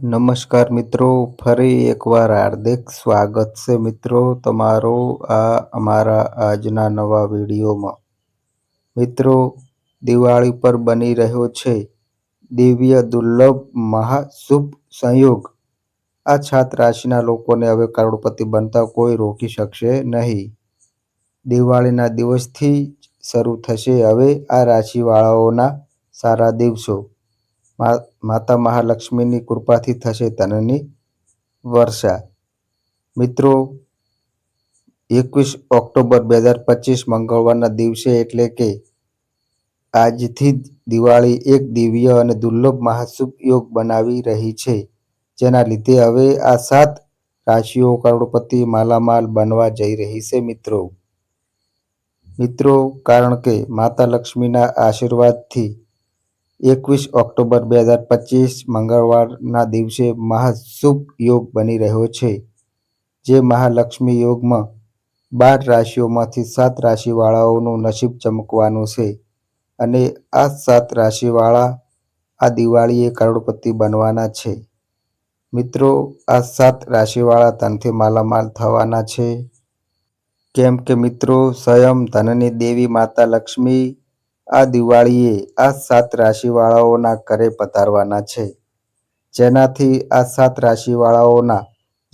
નમસ્કાર મિત્રો, ફરી એકવાર હાર્દિક સ્વાગત છે મિત્રો તમારો આ અમારા આજના નવા વિડીયોમાં. મિત્રો, દિવાળી પર બની રહ્યો છે દિવ્ય દુર્લભ મહાશુભ સંયોગ. આ છાત રાશિના લોકોને હવે કરોડપતિ બનતા કોઈ રોકી શકશે નહીં. દિવાળીના દિવસથી શરૂ થશે હવે આ રાશિવાળાઓના સારા દિવસો. માતા મહાલક્ષ્મીની કૃપાથી થશે ધનની વર્ષા. મિત્રો, એકવીસ ઓક્ટોબર બે હજાર પચીસ મંગળવારના દિવસે એટલે કે આજથી જ દિવાળી એક દિવ્ય અને દુર્લભ મહાશુભ યોગ બનાવી રહી છે, જેના લીધે હવે આ સાત રાશિઓ કરોડપતિ માલામાલ બનવા જઈ રહી છે, મિત્રો. મિત્રો, કારણ કે માતા લક્ષ્મીના આશીર્વાદથી એકવીસ ઓક્ટોબર બે હજાર પચીસ મંગળવારના દિવસે મહાશુભ યોગ બની રહ્યો છે, જે મહાલક્ષ્મી યોગમાં બાર રાશિઓમાંથી સાત રાશિવાળાઓનું નસીબ ચમકવાનું છે અને આ સાત રાશિવાળા આ દિવાળીએ કરોડપતિ બનવાના છે. મિત્રો, આ સાત રાશિવાળા ધનથી માલામાલ થવાના છે. કેમ કે મિત્રો, સ્વયં ધનની દેવી માતા લક્ષ્મી આ દિવાળીએ આ સાત રાશિવાળાઓના ઘરે પધારવાના છે. જેનાથી આ સાત રાશિવાળાઓના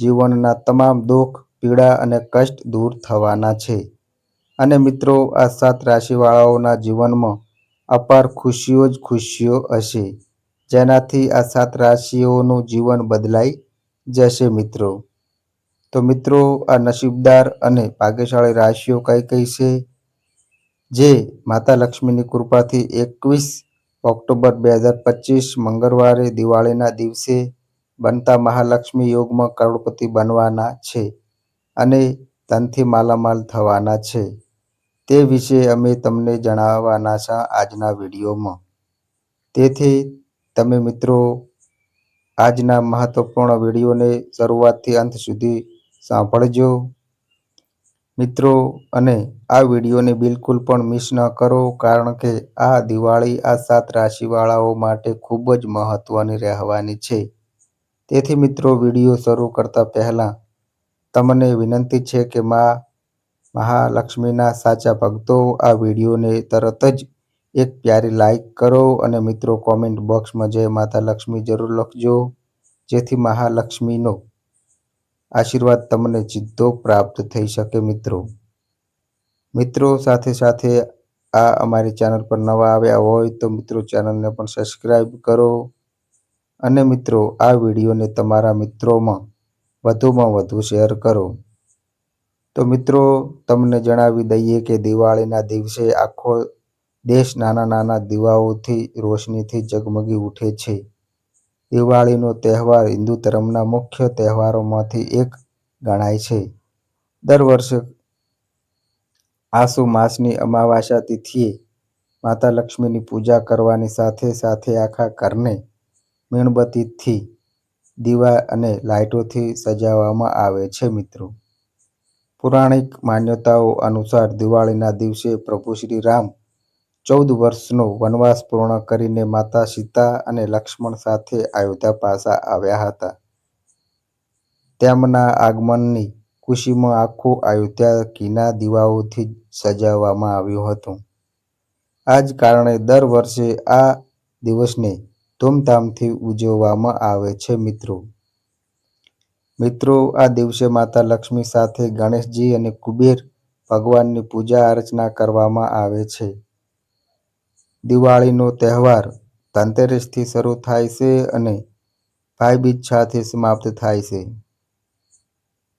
જીવનના તમામ દુઃખ, પીડા અને કષ્ટ દૂર થવાના છે. અને મિત્રો, આ સાત રાશિવાળાઓના જીવનમાં અપાર ખુશીઓ જ ખુશીઓ હશે. જેનાથી આ સાત રાશિઓનું જીવન બદલાઈ જશે મિત્રો. તો મિત્રો, આ નસીબદાર અને ભાગ્યશાળી રાશિઓ કઈ કઈ છે? જે માતા લક્ષ્મીની કૃપાથી એકવીસ ઓક્ટોબર બે હજાર પચીસ મંગળવારે દિવાળીના દિવસે બનતા મહાલક્ષ્મી યોગમાં કરોડપતિ બનવાના છે અને ધનથી માલામાલ થવાના છે. તે વિશે અમે તમને જણાવવાના છે આજના વિડીયોમાં. તેથી તમે મિત્રો, આજના મહત્વપૂર્ણ વિડીયોને શરૂઆતથી અંત સુધી સાંભળજો. મિત્રો અને આ વિડીયોને બિલકુલ પણ મિસ ન કરો, કારણ કે આ દિવાળી આ સાત રાશિવાળાઓ માટે ખૂબ જ મહત્વની રહેવાની છે. તેથી મિત્રો, વીડિયો શરૂ કરતા પહેલાં તમને વિનંતી છે કે મા મહાલક્ષ્મીના સાચા ભક્તો, આ વિડીયોને તરત જ એક પ્યારી લાઈક કરો અને મિત્રો, કોમેન્ટ બોક્સમાં જય માતા લક્ષ્મી જરૂર લખજો, જેથી મહાલક્ષ્મીનો આશીર્વાદ તમને સીધો પ્રાપ્ત થઈ શકે મિત્રો. મિત્રો, સાથે સાથે આ અમારી ચેનલ પર નવા આવ્યા હોય તો મિત્રો ચેનલને પણ સબસ્ક્રાઈબ કરો. અને મિત્રો, આ વિડીયોને તમારા મિત્રોમાં વધુમાં વધુ શેર કરો. તો મિત્રો, તમને જણાવી દઈએ કે દિવાળીના દિવસે આખો દેશ નાના નાના દીવાઓથી, રોશનીથી ઝગમગી ઉઠે છે. દિવાળીનો તહેવાર હિન્દુ ધર્મના મુખ્ય તહેવારોમાંથી એક ગણાય છે. દર વર્ષે આસુ માસની અમાવાસ્યા તિથિએ માતા લક્ષ્મીની પૂજા કરવાની સાથે સાથે આખા ઘરને મીણબત્તીથી દીવા અને લાઇટોથી સજાવવામાં આવે છે મિત્રો. પૌરાણિક માન્યતાઓ અનુસાર દિવાળીના દિવસે પ્રભુ શ્રી રામ ચૌદ વર્ષનો વનવાસ પૂર્ણ કરીને માતા સીતા અને લક્ષ્મણ સાથે અયોધ્યા પાછા આવ્યા હતા. તેમના આગમનની ખુશીમાં આખું અયોધ્યા ઘીના દીવાઓથી સજાવવામાં આવ્યું હતું. આ જ કારણે દર વર્ષે આ દિવસને ધૂમધામથી ઉજવવામાં આવે છે મિત્રો. મિત્રો, આ દિવસે માતા લક્ષ્મી સાથે ગણેશજી અને કુબેર ભગવાનની પૂજા અર્ચના કરવામાં આવે છે. દિવાળીનો તહેવાર ધનતેરસથી શરૂ થાય છે અને ભાઈબીજ સાથે સમાપ્ત થાય છે.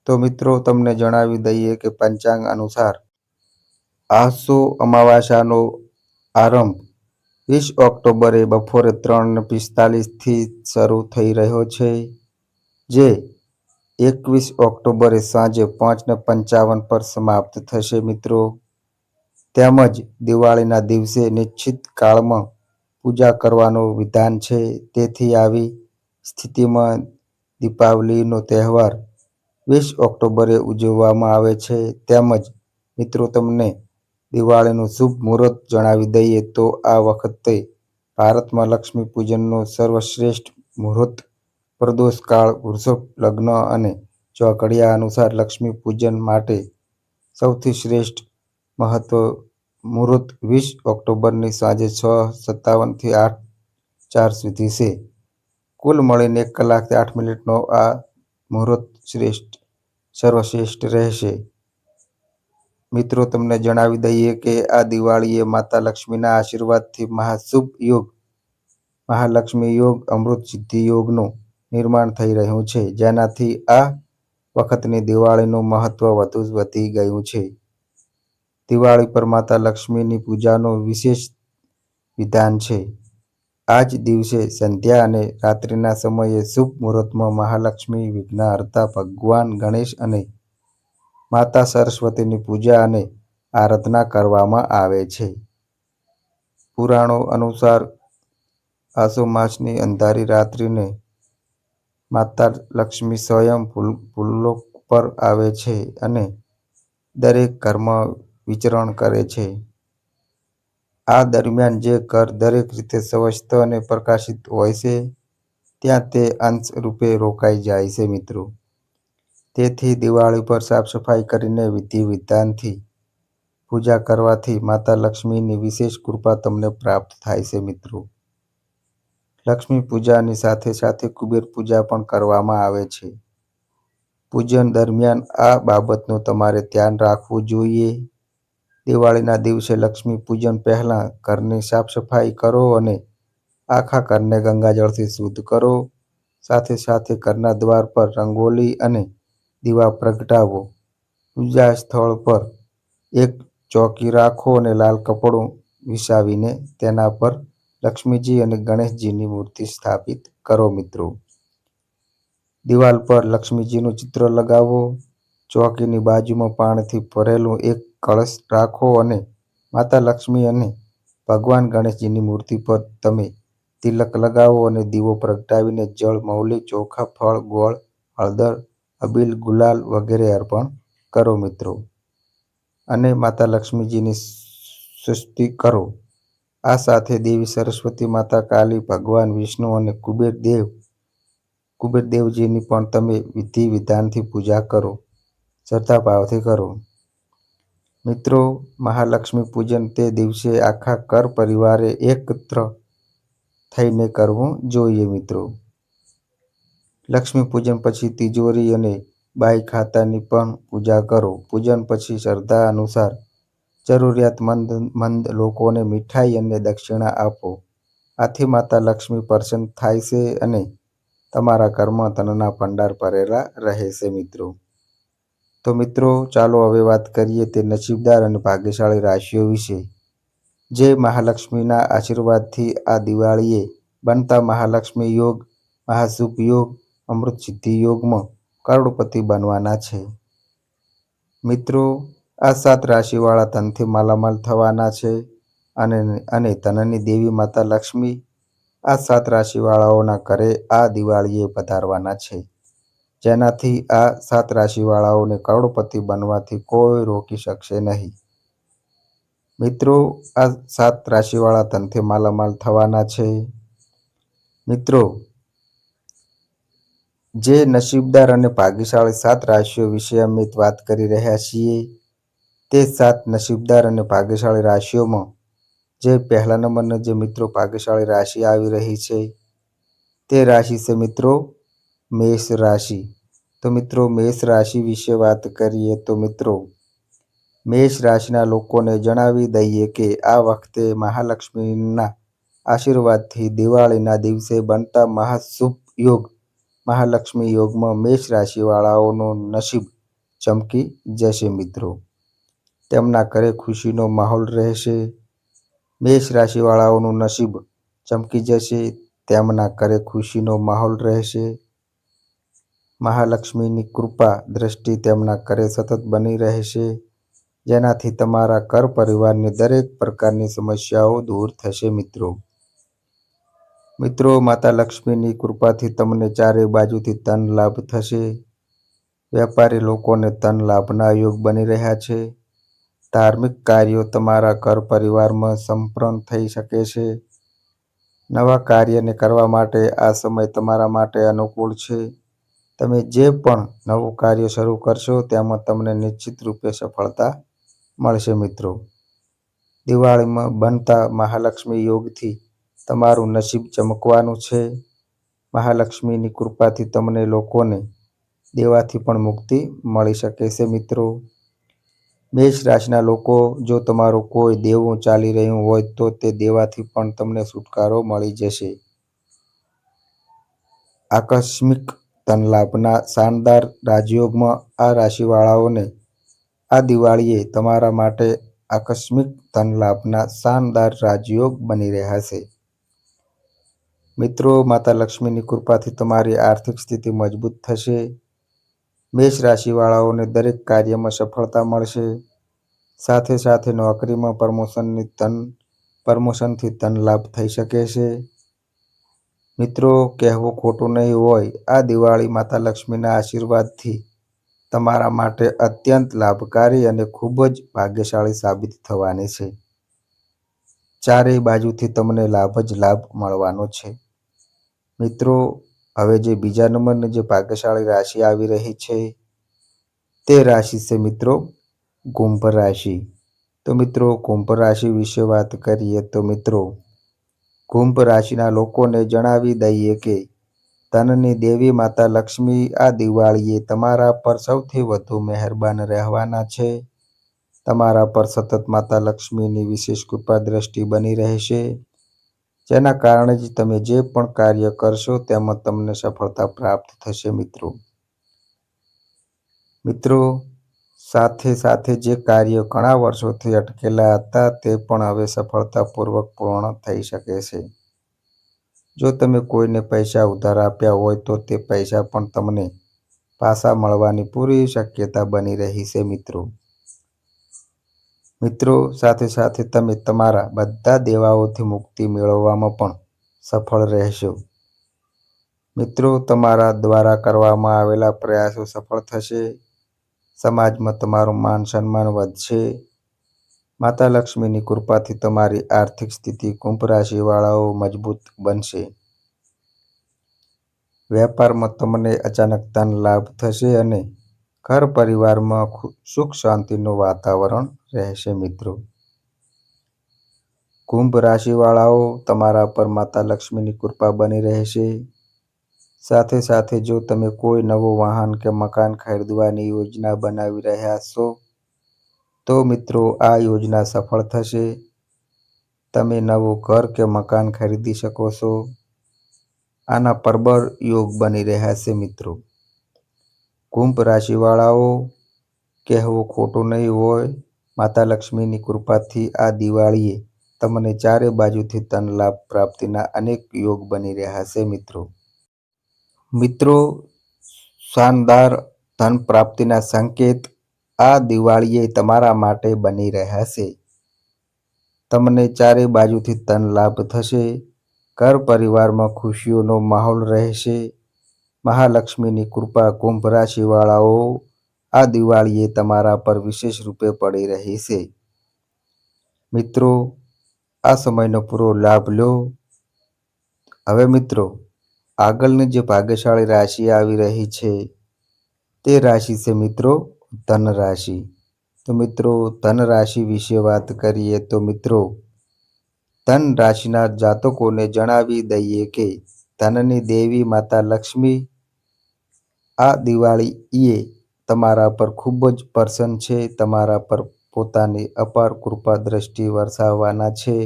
તો મિત્રો, તમને જણાવી દઈએ કે પંચાંગ અનુસાર આસો અમાવાસ્યાનો આરંભ વીસ ઓક્ટોબરે બપોરે ત્રણ પિસ્તાલીસથી શરૂ થઈ રહ્યો છે, જે એકવીસ ઓક્ટોબરે સાંજે પાંચને પંચાવન પર સમાપ્ત થશે, મિત્રો. તેમજ દિવાળીના દિવસે નિશ્ચિત કાળમાં પૂજા કરવાનું વિધાન છે. તેથી આવી સ્થિતિમાં દીપાવલીનો તહેવાર વીસ ઓક્ટોબરે ઉજવવામાં આવે છે તેમજ, મિત્રો, તમને દિવાળીનું શુભ મુહૂર્ત જણાવી દઈએ તો આ વખતે ભારતમાં લક્ષ્મી પૂજનનો સર્વશ્રેષ્ઠ મુહૂર્ત, પ્રદોષ કાળ, વૃષભ લગ્ન અને ચોઘડિયા અનુસાર લક્ષ્મી પૂજન માટે સૌથી શ્રેષ્ઠ મહત્વ મુહૂર્ત વીસ ઓક્ટોબરની સાંજે છ સત્તાવનથી આઠ ચાર સુધી છે. કુલ મળીને એક કલાકથી આઠ મિનિટનો આ મુહૂર્ત શ્રેષ્ઠ સર્વશ્રેષ્ઠ રહેશે. મિત્રો, તમને જણાવી દઈએ કે આ દિવાળીએ માતા લક્ષ્મીના આશીર્વાદથી મહાશુભ યોગ, મહાલક્ષ્મી યોગ, અમૃત સિદ્ધિ યોગનું નિર્માણ થઈ રહ્યું છે જેનાથી આ વખતની દિવાળીનું મહત્વ વધુ વધી ગયું છે. દિવાળી પર માતા લક્ષ્મીની પૂજાનું વિશેષ વિધાન છે. આ જ દિવસે સંધ્યા અને રાત્રિના સમયે શુભ મુહૂર્તમાં મહાલક્ષ્મી વિઘ્નહર્તા ભગવાન, ગણેશ અને માતા સરસ્વતીની પૂજા અને આરાધના કરવામાં આવે છે. પુરાણો અનુસાર આસો માસની અંધારી રાત્રિને માતા લક્ષ્મી સ્વયં ભૂલોક પર આવે છે અને દરેક ઘરમાં વિચરણ કરે છે. આ દરમિયાન જે ઘર દરેક રીતે સ્વસ્થ અને પ્રકાશિત હોય છે, ત્યાં તે અંશ રૂપે રોકાઈ જાય છે મિત્રો. તેથી દિવાળી પર સાફ સફાઈ કરીને વિધિ વિધાનથી પૂજા કરવાથી માતા લક્ષ્મીની વિશેષ કૃપા તમને પ્રાપ્ત થાય છે મિત્રો. લક્ષ્મી પૂજાની સાથે સાથે કુબેર પૂજા પણ કરવામાં આવે છે. પૂજન દરમિયાન આ બાબતનું તમારે ધ્યાન રાખવું જોઈએ. દિવાળીના દિવસે લક્ષ્મી પૂજન પહેલાં ઘરની સાફ સફાઈ કરો અને આખા ઘરને ગંગાજળથી શુદ્ધ કરો. સાથે સાથે ઘરના દ્વાર પર રંગોલી અને દીવા પ્રગટાવો. પૂજા સ્થળ પર એક ચોકી રાખો અને લાલ કપડું વિસાવીને તેના પર લક્ષ્મીજી અને ગણેશજીની મૂર્તિ સ્થાપિત કરો મિત્રો. દિવાલ પર લક્ષ્મીજીનું ચિત્ર લગાવો. ચોકીની બાજુમાં પાણીથી ભરેલું એક કળશ રાખો અને માતા લક્ષ્મી અને ભગવાન ગણેશજીની મૂર્તિ પર તમે તિલક લગાવો અને દીવો પ્રગટાવીને જળ મૌલી ચોખા, ફળ, ગોળ, હળદર, અબીલ, ગુલાલ વગેરે અર્પણ કરો મિત્રો. અને માતા લક્ષ્મીજીની સૃષ્ટિ કરો. આ સાથે દેવી સરસ્વતી માતા, કાલી, ભગવાન, વિષ્ણુ અને કુબેર દેવ કુબેરદેવજીની પણ તમે વિધિ વિધાનથી પૂજા કરો. શ્રદ્ધાભાવથી કરો. મિત્રો, મહાલક્ષ્મી પૂજન તે દિવસે આખા કર પરિવારે એકત્ર થઈને કરવું જોઈએ મિત્રો. લક્ષ્મી પૂજન પછી તિજોરી અને બાઈ ખાતાની પણ પૂજા કરો. પૂજન પછી શ્રદ્ધા અનુસાર જરૂરિયાતમંદ, મંદ લોકોને મીઠાઈ અને દક્ષિણા આપો. આથી માતા લક્ષ્મી પ્રસન્ન થાય છે અને તમારા કર્મ ધનના ભંડાર ભરેલા રહે છે મિત્રો. તો મિત્રો, ચાલો હવે વાત કરીએ તે નસીબદાર અને ભાગ્યશાળી રાશિઓ વિશે. જે મહાલક્ષ્મીના આશીર્વાદથી આ દિવાળીએ બનતા મહાલક્ષ્મી યોગ, મહાશુભ યોગ, અમૃત સિદ્ધિ યોગમાં કરોડપતિ બનવાના છે. મિત્રો, આ સાત રાશિવાળા ધનથી માલામાલ થવાના છે અને અને ધનની દેવી માતા લક્ષ્મી આ સાત રાશિવાળાઓના ઘરે આ દિવાળીએ પધારવાના છે. જેનાથી આ સાત રાશિવાળાઓને કરોડપતિ બનવાથી કોઈ રોકી શકશે નહીં. મિત્રો, આ સાત રાશિવાળા ધનથી માલામાલ થવાના છે. મિત્રો, જે નસીબદાર અને ભાગ્યશાળી સાત રાશિઓ વિશે અમે વાત કરી રહ્યા છીએ, તે સાત નસીબદાર અને ભાગ્યશાળી રાશિઓમાં જે પહેલા નંબરના જે મિત્રો ભાગ્યશાળી રાશિ આવી રહી છે, તે રાશિ છે મિત્રો મેષ રાશિ. તો મિત્રો, મેષ રાશિ વિશે વાત કરીએ તો મિત્રો, મેષ રાશિના લોકોને જણાવી દઈએ કે આ વખતે મહાલક્ષ્મીના આશીર્વાદથી દિવાળીના દિવસે બનતા મહાશુભ યોગ, મહાલક્ષ્મી યોગમાં મેષ રાશિવાળાઓનું નસીબ ચમકી જશે મિત્રો. તેમના ઘરે ખુશીનો માહોલ રહેશે. મેષ રાશિવાળાઓનું નસીબ ચમકી જશે, તેમના ઘરે ખુશીનો માહોલ રહેશે. મહાલક્ષ્મીની કૃપા દ્રષ્ટિ તેમના ઘરે સતત બની રહેશે. જેનાથી તમારા ઘર પરિવારની દરેક પ્રકારની સમસ્યાઓ દૂર થશે મિત્રો. મિત્રો, માતા લક્ષ્મીની કૃપાથી તમને ચારે બાજુથી ધન લાભ થશે. વેપારી લોકોને ધન લાભના યોગ બની રહ્યા છે. ધાર્મિક કાર્યો તમારા ઘર પરિવારમાં સંપન્ન થઈ શકે છે. નવા કાર્યને કરવા માટે આ સમય તમારા માટે અનુકૂળ છે તમે જે પણ નવું કાર્ય શરૂ કરશો, તેમાં તમને નિશ્ચિત રૂપે સફળતા મળશે મિત્રો. દિવાળીમાં બનતા મહાલક્ષ્મી યોગથી તમારું નસીબ ચમકવાનું છે. મહાલક્ષ્મીની કૃપાથી તમને લોકોને દેવાથી પણ મુક્તિ મળી શકે છે મિત્રો. મેષ રાશિના લોકો, જો તમારું કોઈ દેવું ચાલી રહ્યું હોય તો તે દેવાથી પણ તમને છુટકારો મળી જશે. આકસ્મિક ધનલાભના શાનદાર રાજયોગમાં આ રાશિવાળાઓને આ દિવાળીએ તમારા માટે આકસ્મિક ધનલાભના શાનદાર રાજયોગ બની રહ્યા છે. મિત્રો, માતા લક્ષ્મીની કૃપાથી તમારી આર્થિક સ્થિતિ મજબૂત થશે. મેષ રાશિવાળાઓને દરેક કાર્યમાં સફળતા મળશે. સાથે સાથે નોકરીમાં પ્રમોશનની ધન પ્રમોશનથી ધન લાભ થઈ શકે છે. મિત્રો, કહેવું ખોટું નહીં હોય. આ દિવાળી માતા લક્ષ્મીના આશીર્વાદથી તમારા માટે અત્યંત લાભકારી અને ખૂબ જ ભાગ્યશાળી સાબિત થવાની છે. ચારેય બાજુથી તમને લાભ જ લાભ મળવાનો છે. મિત્રો, હવે જે બીજા નંબરની જે ભાગ્યશાળી રાશિ આવી રહી છે, તે રાશિ છે મિત્રો, કુંભ રાશિ. તો મિત્રો, કુંભ રાશિ વિશે વાત કરીએ તો મિત્રો કુંભ રાશિના લોકોને જણાવી દઈએ કે, ધનની દેવી માતા લક્ષ્મી આ દિવાળીએ તમારા પર સૌથી વધુ મહેરબાન રહેવાના છે. તમારા પર સતત માતા લક્ષ્મીની વિશેષ કૃપા દ્રષ્ટિ બની રહેશે. જેના કારણે જ તમે જે પણ કાર્ય કરશો તેમાં તમને સફળતા પ્રાપ્ત થશે મિત્રો. મિત્રો સાથે સાથે જે કાર્યો ઘણા વર્ષોથી અટકેલા હતા તે પણ હવે સફળતાપૂર્વક પૂર્ણ થઈ શકે છે. જો તમે કોઈને પૈસા ઉધાર આપ્યા હોય તો તે પૈસા પણ તમને પાછા મળવાની પૂરી શક્યતા બની રહી છે, મિત્રો. મિત્રો, સાથે સાથે તમે તમારા બધા દેવાઓથી મુક્તિ મેળવવામાં પણ સફળ રહેશો. મિત્રો, તમારા દ્વારા કરવામાં આવેલા પ્રયાસો સફળ થશે. સમાજમાં તમારું માન સન્માન વધશે. માતા લક્ષ્મીની કૃપાથી તમારી આર્થિક સ્થિતિ કુંભ રાશિવાળાઓ મજબૂત બનશે. વેપારમાં તમને અચાનક ધન લાભ થશે અને ઘર પરિવારમાં સુખ શાંતિનું વાતાવરણ રહેશે મિત્રો. કુંભ રાશિવાળાઓ તમારા પર માતા લક્ષ્મીની કૃપા બની રહેશે. સાથે સાથે જો તમે કોઈ નવું વાહન કે મકાન ખરીદવાની યોજના બનાવી રહ્યા છો, તો મિત્રો આ યોજના સફળ થશે. તમે નવું ઘર કે મકાન ખરીદી શકો છો. આના પરબળ યોગ બની રહ્યા છે મિત્રો. કુંભ રાશિવાળાઓ, કહેવું ખોટું નહીં હોય, માતા લક્ષ્મીની કૃપાથી આ દિવાળીએ તમને ચારે બાજુથી ધન લાભ પ્રાપ્તિના અનેક યોગ બની રહ્યા છે મિત્રો. મિત્રો, શાનદાર ધન પ્રાપ્તિના સંકેત આ દિવાળીએ તમારા માટે બની રહ્યા છે. તમને ચારે બાજુથી ધન લાભ થશે, ઘર પરિવારમાં ખુશીઓનો માહોલ રહેશે. મહાલક્ષ્મીની કૃપા કુંભ રાશિવાળાઓ આ દિવાળીએ તમારા પર વિશેષ રૂપે પડી રહી છે. મિત્રો, આ સમયનો પૂરો લાભ લો. હવે મિત્રો આગળની જે ભાગ્યશાળી રાશિ આવી રહી છે, તે રાશિ છે મિત્રો ધન રાશિ. તો મિત્રો, ધન રાશિ વિશે વાત કરીએ તો મિત્રો, ધન રાશિના જાતકોને જણાવી દઈએ કે ધનની દેવી માતા લક્ષ્મી, આ દિવાળીએ તમારા પર ખૂબ જ પ્રસન્ન છે, તમારા પર પોતાની અપાર કૃપા દ્રષ્ટિ વરસાવવાના છે.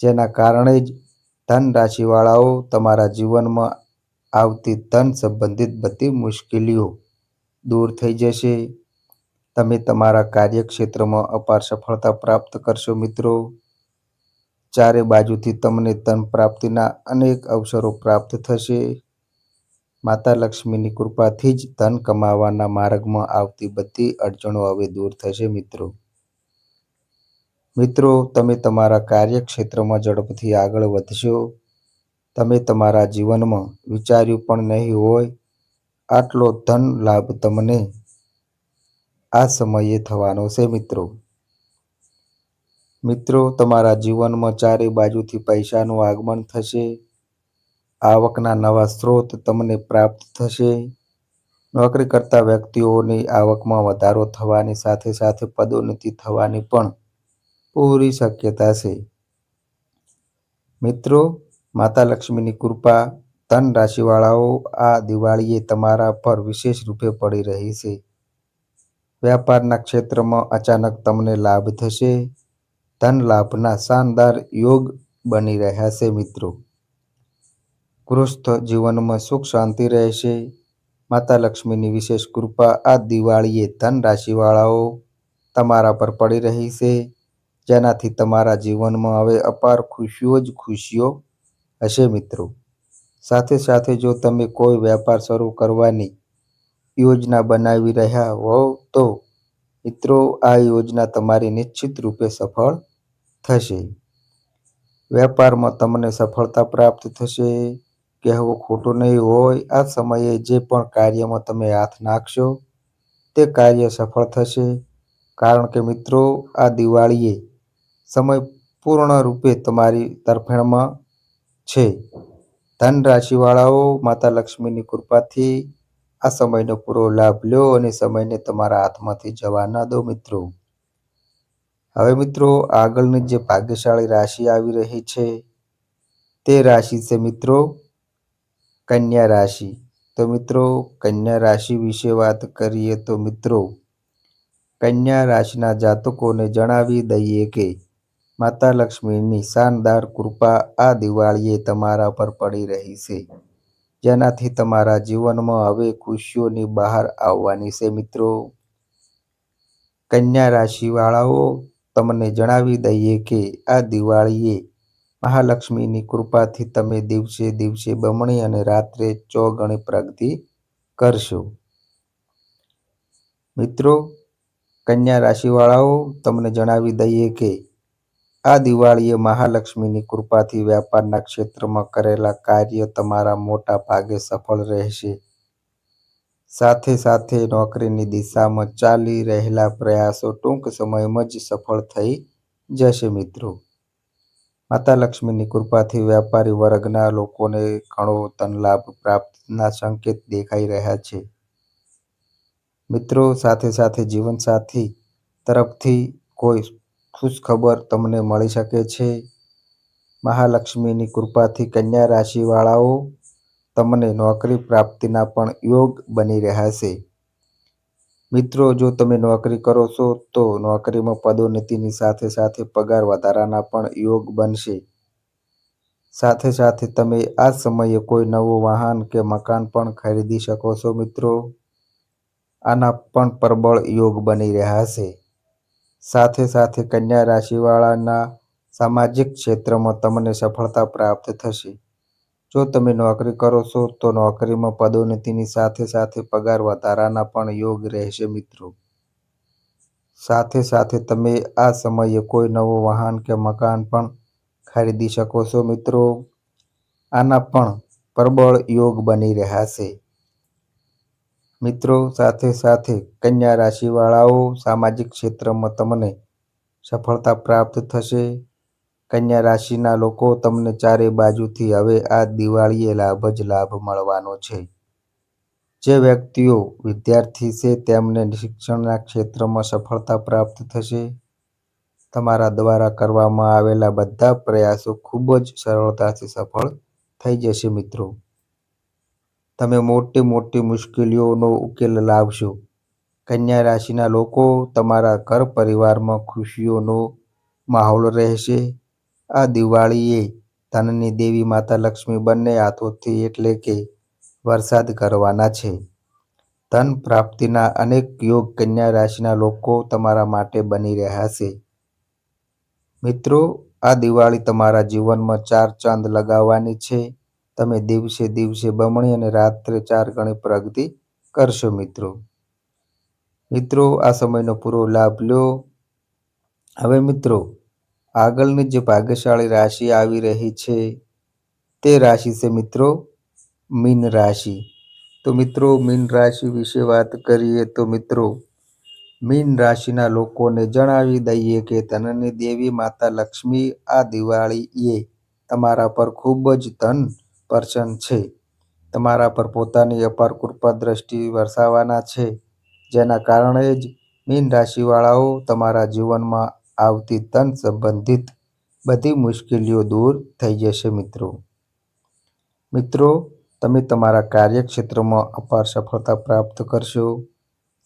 જેના કારણે જ ધન રાશિવાળાઓ તમારા જીવનમાં આવતી ધન સંબંધિત બધી મુશ્કેલીઓ દૂર થઈ જશે. તમે તમારા કાર્યક્ષેત્રમાં અપાર સફળતા પ્રાપ્ત કરશો મિત્રો. ચારે બાજુથી તમને ધન પ્રાપ્તિના અનેક અવસરો પ્રાપ્ત થશે. માતા લક્ષ્મીની કૃપાથી જ ધન કમાવાના માર્ગમાં આવતી બધી અડચણો હવે દૂર થશે મિત્રો. મિત્રો, તમે તમારા કાર્યક્ષેત્રમાં ઝડપથી આગળ વધશો. તમે તમારા જીવનમાં વિચાર્યું પણ નહીં હોય. આટલો ધન લાભ તમને આ સમયે થવાનો છે, મિત્રો. મિત્રો, તમારા જીવનમાં ચારે બાજુથી પૈસાનું આગમન થશે. આવકના નવા સ્ત્રોત તમને પ્રાપ્ત થશે. નોકરી કરતા વ્યક્તિઓની આવકમાં વધારો થવાની સાથે સાથે પદોન્નતિ થવાની પણ પૂરી શક્યતા છે. મિત્રો, માતા લક્ષ્મીની કૃપા ધન રાશિવાળાઓ આ દિવાળીએ તમારા પર વિશેષ રૂપે પડી રહી છે. વ્યાપારના ક્ષેત્રમાં અચાનક તમને લાભ થશે. ધન લાભના શાનદાર યોગ બની રહ્યા છે, મિત્રો. ગૃહસ્થ જીવનમાં સુખ શાંતિ રહેશે. માતા લક્ષ્મીની વિશેષ કૃપા આ દિવાળીએ ધન રાશિવાળાઓ તમારા પર પડી રહી છે. જેનાથી તમારા જીવનમાં હવે અપાર ખુશીઓ જ ખુશીઓ હશે મિત્રો. સાથે સાથે જો તમે કોઈ વેપાર શરૂ કરવાની યોજના બનાવી રહ્યા હોવ તો મિત્રો, આ યોજના તમારી નિશ્ચિત રૂપે સફળ થશે. વેપારમાં તમને સફળતા પ્રાપ્ત થશે. કહેવું ખોટું નહીં હોય. આ સમયે જે પણ કાર્યમાં તમે હાથ નાખશો, તે કાર્ય સફળ થશે. કારણ કે મિત્રો, આ દિવાળીએ સમય પૂર્ણ રૂપે તમારી તરફેણમાં છે. ધન રાશિવાળાઓ, માતા લક્ષ્મીની કૃપાથી આ સમયનો પૂરો લાભ લો અને સમયને તમારા હાથમાંથી જવા ન દો મિત્રો. હવે મિત્રો, આગળની જે ભાગ્યશાળી રાશિ આવી રહી છે, તે રાશિ છે મિત્રો કન્યા રાશિ. તો મિત્રો, કન્યા રાશિ વિશે વાત કરીએ તો મિત્રો, કન્યા રાશિના જાતકોને જણાવી દઈએ કે માતા લક્ષ્મીની શાનદાર કૃપા આ દિવાળીએ તમારા પર પડી રહી છે. જેનાથી તમારા જીવનમાં હવે ખુશીઓની બહાર આવવાની છે મિત્રો. કન્યા રાશિવાળાઓ, તમને જણાવી દઈએ કે આ દિવાળીએ મહાલક્ષ્મીની કૃપાથી તમે દિવસે દિવસે બમણી અને રાત્રે ચોગણી પ્રગતિ કરશો. મિત્રો, કન્યા રાશિવાળાઓ, તમને જણાવી દઈએ કે આ દિવાળીએ મહાલક્ષ્મીની કૃપાથી વ્યાપારના ક્ષેત્રમાં કરેલા કાર્ય તમારા મોટા ભાગે સફળ રહેશે. સાથે સાથે નોકરીની દિશામાં ચાલી રહેલા પ્રયાસો ટૂંક સમયમાં જ સફળ થઈ જશે મિત્રો. માતા લક્ષ્મીની કૃપાથી વ્યાપારી વર્ગના લોકોને ઘણો ધનલાભ પ્રાપ્તના સંકેત દેખાઈ રહ્યા છે. મિત્રો, સાથે સાથે જીવનસાથી તરફથી કોઈ ખુશખબર તમને મળી શકે છે. મહાલક્ષ્મીની કૃપાથી કન્યા રાશિવાળાઓ તમને નોકરી પ્રાપ્તિના પણ યોગ બની રહ્યા છે. મિત્રો, જો તમે નોકરી કરો છો, તો નોકરીમાં પદોન્નતિની સાથે સાથે પગાર વધારાના પણ યોગ બનશે. સાથે સાથે તમે આ સમયે કોઈ નવું વાહન કે મકાન પણ ખરીદી શકો છો મિત્રો. આના પણ પ્રબળ યોગ બની રહ્યા છે. સાથે સાથે કન્યા રાશિવાળાના સામાજિક ક્ષેત્રમાં તમને સફળતા પ્રાપ્ત થશે. જો તમે નોકરી કરો છો, તો નોકરીમાં પદોન્નતિની સાથે સાથે પગાર વધારાના પણ યોગ રહેશે મિત્રો. સાથે સાથે તમે આ સમયે કોઈ નવું વાહન કે મકાન પણ ખરીદી શકો છો મિત્રો. આના પણ પ્રબળ યોગ બની રહ્યા છે. મિત્રો, સાથે સાથે કન્યા રાશિવાળાઓ સામાજિક ક્ષેત્રમાં તમને સફળતા પ્રાપ્ત થશે. કન્યા રાશિના લોકો તમને ચારે બાજુથી હવે આ દિવાળીએ લાભ જ લાભ મળવાનો છે. જે વ્યક્તિઓ વિદ્યાર્થી છે, તેમને શિક્ષણના ક્ષેત્રમાં સફળતા પ્રાપ્ત થશે. તમારા દ્વારા કરવામાં આવેલા બધા પ્રયાસો ખૂબ જ સરળતાથી સફળ થઈ જશે મિત્રો. તમે મોટી મોટી મુશ્કેલીઓનો ઉકેલ લાવશો. કન્યા રાશિના લોકો તમારા ઘર પરિવારમાં ખુશીઓનો માહોલ રહેશે. આ દિવાળીએ ધનની દેવી માતા લક્ષ્મી બંને હાથોથી એટલે કે વરસાદ કરવાના છે. ધન પ્રાપ્તિના અનેક યોગ કન્યા રાશિના લોકો તમારા માટે બની રહ્યા છે. મિત્રો, આ દિવાળી તમારા જીવનમાં ચાર ચાંદ લગાવવાની છે. તમે દિવસે દિવસે બમણી અને રાત્રે ચાર ગણી પ્રગતિ કરશો મિત્રો. મિત્રો, આ સમયનો પૂરો લાભ લો. હવે મિત્રો, આગળની જે ભાગ્યશાળી રાશિ આવી રહી છે તે રાશિ છે મિત્રો મીન રાશિ. તો મિત્રો, મીન રાશિ વિશે વાત કરીએ તો મિત્રો, મીન રાશિના લોકોને જણાવી દઈએ કે ધનની દેવી માતા લક્ષ્મી આ દિવાળીએ તમારા પર ખૂબ જ ધન પ્રસન્ન છે. તમારા પર પોતાની અપાર કૃપા દ્રષ્ટિ વરસાવવાના છે. જેના કારણે જ મીન રાશિવાળાઓ તમારા જીવનમાં આવતી ધન સંબંધિત બધી મુશ્કેલીઓ દૂર થઈ જશે મિત્રો. મિત્રો, તમે તમારા કાર્યક્ષેત્રમાં અપાર સફળતા પ્રાપ્ત કરશો.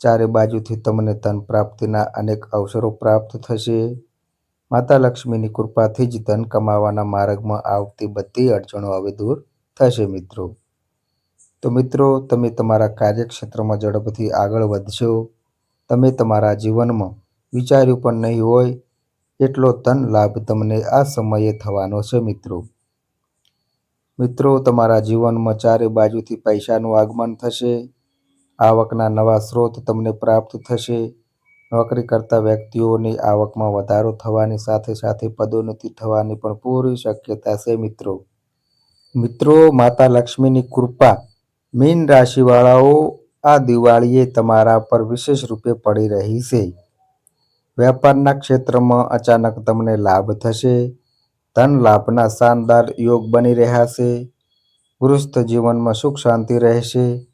ચારે બાજુથી તમને ધન પ્રાપ્તિના અનેક અવસરો પ્રાપ્ત થશે. માતા લક્ષ્મીની કૃપાથી જ ધન કમાવાના માર્ગમાં આવતી બધી અડચણો હવે દૂર થશે મિત્રો. તો મિત્રો, તમે તમારા કાર્યક્ષેત્રમાં ઝડપથી આગળ વધશો. તમે તમારા જીવનમાં વિચાર્યું પણ નહીં હોય એટલો ધન લાભ તમને આ સમયે થવાનો છે મિત્રો. મિત્રો, તમારા જીવનમાં ચારે બાજુથી પૈસાનું આગમન થશે. આવકના નવા સ્ત્રોત તમને પ્રાપ્ત થશે. નોકરી કરતા વ્યક્તિઓની આવકમાં વધારો થવાની સાથે સાથે પદોન્નતિ થવાની પણ પૂરી શક્યતા છે મિત્રો. મિત્રો, માતા લક્ષ્મીની કૃપા મીન રાશિવાળાઓ આ દિવાળીએ તમારા પર વિશેષ રૂપે પડી રહી છે. વેપારના ક્ષેત્રમાં અચાનક તમને લાભ થશે. ધન લાભના શાનદાર યોગ બની રહ્યા છે. ગૃહસ્થ જીવનમાં સુખ શાંતિ રહેશે.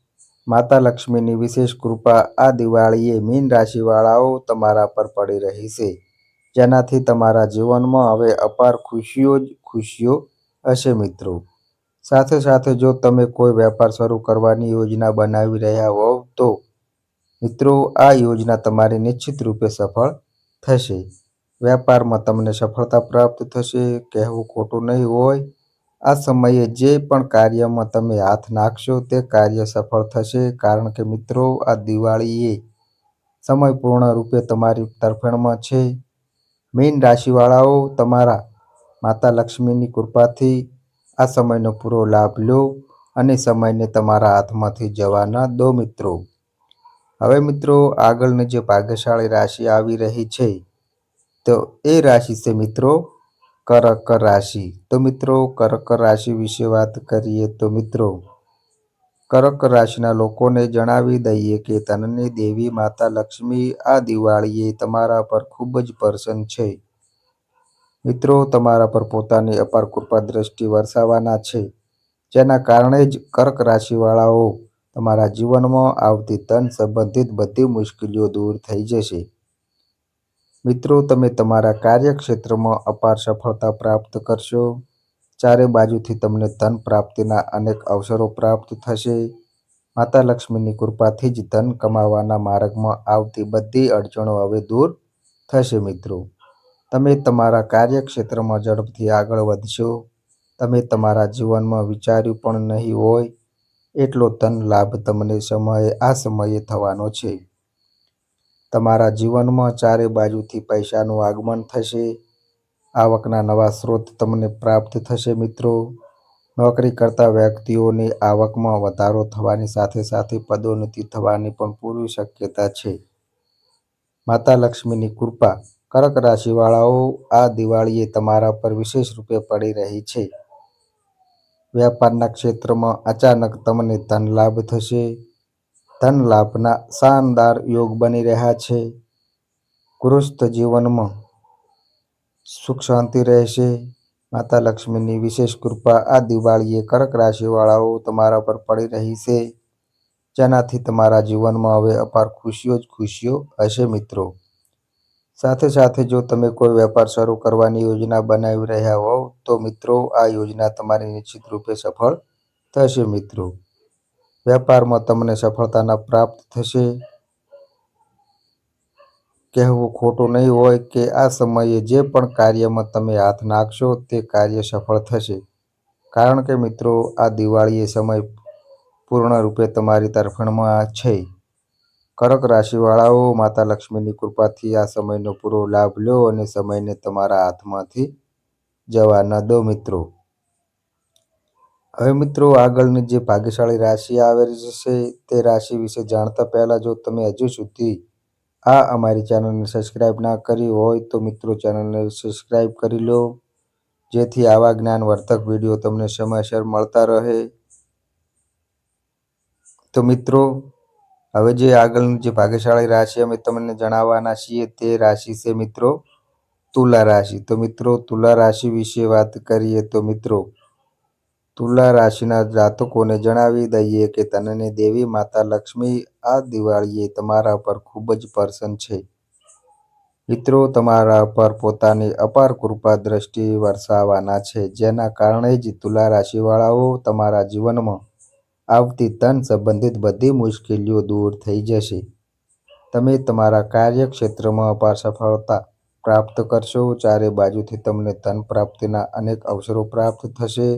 માતા લક્ષ્મીની વિશેષ કૃપા આ દિવાળીએ મીન રાશિવાળાઓ તમારા પર પડી રહી છે. જેનાથી તમારા જીવનમાં હવે અપાર ખુશીઓ જ ખુશીઓ હશે મિત્રો. સાથે સાથે જો તમે કોઈ વેપાર શરૂ કરવાની યોજના બનાવી રહ્યા હોવ તો મિત્રો, આ યોજના તમારી નિશ્ચિત રૂપે સફળ થશે. વેપારમાં તમને સફળતા પ્રાપ્ત થશે. કહેવું ખોટું નહીં હોય આ સમયે જે પણ કાર્યમાં તમે હાથ નાખશો તે કાર્ય સફળ થશે, કારણ કે મિત્રો, આ દિવાળીએ સમય પૂર્ણ રૂપે તમારી તરફેણમાં છે. મીન રાશિવાળાઓ, તમારા માતા લક્ષ્મીની કૃપાથી આ સમયનો પૂરો લાભ લો અને સમયને તમારા હાથમાંથી જવા ન દો મિત્રો. હવે મિત્રો, આગળની જે ભાગ્યશાળી રાશિ આવી રહી છે, તો એ રાશિ છે મિત્રો, કર્ક રાશિ. તો મિત્રો, કર્ક રાશિ વિશે વાત કરીએ તો મિત્રો, કરક રાશિના લોકોને જણાવી દઈએ કે ધનની દેવી માતા લક્ષ્મી આ દિવાળીએ તમારા પર ખૂબ જ પ્રસન્ન છે. મિત્રો, તમારા પર પોતાની અપાર કૃપા દ્રષ્ટિ વરસાવવાના છે. જેના કારણે જ કર્ક રાશિવાળાઓ તમારા જીવનમાં આવતી ધન સંબંધિત બધી મુશ્કેલીઓ દૂર થઈ જશે. મિત્રો, તમે તમારા કાર્યક્ષેત્રમાં અપાર સફળતા પ્રાપ્ત કરશો. ચારે બાજુથી તમને ધન પ્રાપ્તિના અનેક અવસરો પ્રાપ્ત થશે. માતા લક્ષ્મીની કૃપાથી જ ધન કમાવાના માર્ગમાં આવતી બધી અડચણો હવે દૂર થશે, મિત્રો. તમે તમારા કાર્યક્ષેત્રમાં ઝડપથી આગળ વધશો. તમે તમારા જીવનમાં વિચાર્યું પણ નહીં હોય એટલો ધન લાભ તમને સમયે, આ સમયે થવાનો છે. તમારા જીવનમાં ચારે બાજુથી પૈસાનું આગમન થશે. આવકના નવા સ્ત્રોત તમને પ્રાપ્ત થશે મિત્રો. નોકરી કરતા વ્યક્તિઓની આવકમાં વધારો થવાની સાથે સાથે પદોન્નતિ થવાની પણ પૂરી શક્યતા છે. માતા લક્ષ્મીની કૃપા કર્ક રાશિવાળાઓ આ દિવાળીએ તમારા પર વિશેષ રૂપે પડી રહી છે. વેપારના ક્ષેત્રમાં અચાનક તમને ધન લાભ થશે. ધન લાભના શાનદાર યોગ બની રહ્યા છે. ગૃહસ્થ જીવનમાં સુખ શાંતિ રહેશે. માતા લક્ષ્મીની વિશેષ કૃપા આ દિવાળીએ કર્ક રાશિવાળાઓ તમારા પર પડી રહી છે. જેનાથી તમારા જીવનમાં હવે અપાર ખુશીઓ જ ખુશીઓ હશે મિત્રો. સાથે સાથે જો તમે કોઈ વેપાર શરૂ કરવાની યોજના બનાવી રહ્યા હોવ, તો મિત્રો, આ યોજના તમારી નિશ્ચિત રૂપે સફળ થશે મિત્રો. વેપારમાં તમને સફળતાના પ્રાપ્ત થશે. કહેવું ખોટું નહીં હોય કે આ સમયે જે પણ કાર્યમાં તમે હાથ નાખશો, તે કાર્ય સફળ થશે. કારણ કે મિત્રો, આ દિવાળીએ સમય પૂર્ણ રૂપે તમારી તરફણમાં છે. કર્ક રાશિવાળાઓ માતા લક્ષ્મીની કૃપાથી આ સમયનો પૂરો લાભ લો અને સમયને તમારા હાથમાંથી જવા ન દો મિત્રો. હવે મિત્રો આગળની જે ભાગ્યશાળી રાશિ આવેલી છે તે રાશિ વિશે જાણતા પહેલા જો તમે હજુ સુધી આ અમારી ચેનલને સબસ્ક્રાઈબ ના કરી હોય તો મિત્રો ચેનલને સબસ્ક્રાઈબ કરી લો. જેથી આવા જ્ઞાનવર્ધક વીડિયો તમને સમયસર મળતા રહે. તો મિત્રો હવે જે આગળનું જે ભાગ્યશાળી રાશિ અમે તમને જણાવવાના છીએ તે રાશિ છે મિત્રો તુલા રાશિ. તો મિત્રો તુલા રાશિ વિશે વાત કરીએ તો મિત્રો તુલા રાશિના જાતકોને જણાવી દઈએ કે તનને દેવી માતા લક્ષ્મી આ દિવાળીએ તમારા પર ખૂબ જ પ્રસન્ન છે. મિત્રો તમારા પર પોતાની અપાર કૃપા દ્રષ્ટિ વરસાવવાના છે. જેના કારણે જ તુલા રાશિવાળાઓ તમારા જીવનમાં આવતી ધન સંબંધિત બધી મુશ્કેલીઓ દૂર થઈ જશે. તમે તમારા કાર્યક્ષેત્રમાં અપાર સફળતા પ્રાપ્ત કરશો, ચારે બાજુથી તમને ધન પ્રાપ્તિના અનેક અવસરો પ્રાપ્ત થશે.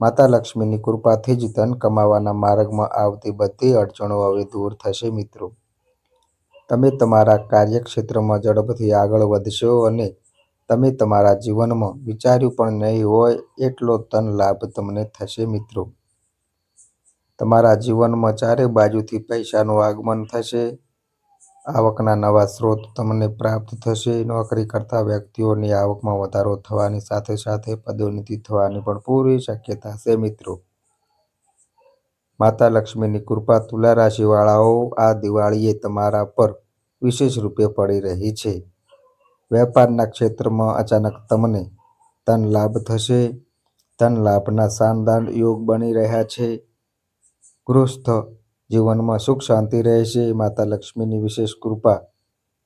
માતા લક્ષ્મીની કૃપાથી જ ધન કમાવાના માર્ગમાં આવતી બધી અડચણો હવે દૂર થશે મિત્રો. તમે તમારા કાર્યક્ષેત્રમાં ઝડપથી આગળ વધશો અને તમે તમારા જીવનમાં વિચાર્યું પણ નહીં હોય એટલો ધન લાભ તમને થશે મિત્રો. તમારા જીવનમાં ચારે બાજુથી પૈસાનું આગમન થશે. આવકના નવા સ્ત્રોત તમને પ્રાપ્ત થશે. નોકરી કરતા વ્યક્તિઓની આવકમાં વધારો થવાની સાથે સાથે પદોન્નતિ થવાની પણ પૂરી શક્યતા છે, મિત્રો. માતા લક્ષ્મીની કૃપા તુલા રાશિવાળાઓ, આ દિવાળીએ તમારા પર વિશેષ રૂપે પડી રહી છે. વેપારના ક્ષેત્રમાં અચાનક તમને ધન લાભ થશે. ધન લાભના શાનદાર યોગ બની રહ્યા છે. ગૃહસ્થ જીવનમાં સુખ, શાંતિ રહેશે. માતા લક્ષ્મીની વિશેષ કૃપા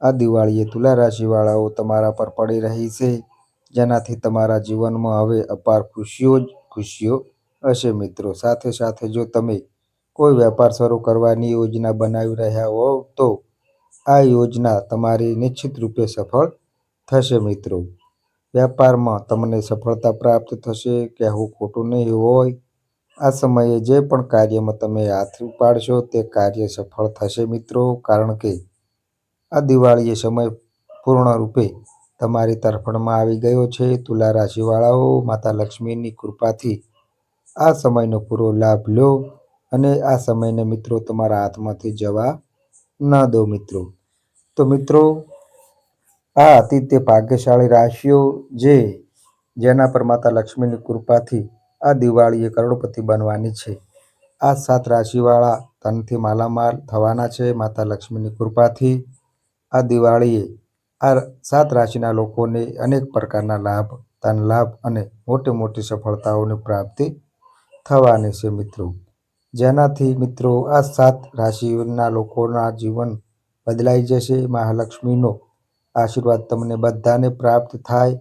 આ દિવાળીએ તુલા રાશિવાળાઓ તમારા પર પડી રહી છે, જેનાથી તમારા જીવનમાં હવે અપાર ખુશીઓ જ ખુશીઓ હશે મિત્રો. સાથે સાથે જો તમે કોઈ વેપાર શરૂ કરવાની યોજના બનાવી રહ્યા હોવ તો આ યોજના તમારી નિશ્ચિત રૂપે સફળ થશે મિત્રો. વેપારમાં તમને સફળતા પ્રાપ્ત થશે. કહેવું ખોટું નહીં હોય આ સમયે જે પણ કાર્યમાં તમે હાથ પાડશો તે કાર્ય સફળ થશે મિત્રો, કારણ કે આ દિવાળીએ સમય પૂર્ણ રૂપે તમારી તરફણમાં આવી ગયો છે. તુલા રાશિવાળાઓ, માતા લક્ષ્મીની કૃપાથી આ સમયનો પૂરો લાભ લો અને આ સમયને મિત્રો તમારા હાથમાંથી જવા ન દો મિત્રો. તો મિત્રો, આ હતી તે ભાગ્યશાળી રાશિઓ જે જેના પર માતા લક્ષ્મીની કૃપાથી આ દિવાળીએ કરોડપતિ બનવાની છે. આ સાત રાશિવાળા ધનથી માલામાલ થવાના છે, માતા લક્ષ્મીની કૃપાથી. આ દિવાળીએ આ સાત રાશિના લોકોને અનેક પ્રકારના લાભ ધન લાભ અને મોટી મોટી સફળતાઓની પ્રાપ્તિ થવાની છે મિત્રો. જેનાથી મિત્રો આ સાત રાશિના લોકોના જીવન બદલાઈ જશે. મહાલક્ષ્મીનો આશીર્વાદ તમને બધાને પ્રાપ્ત થાય.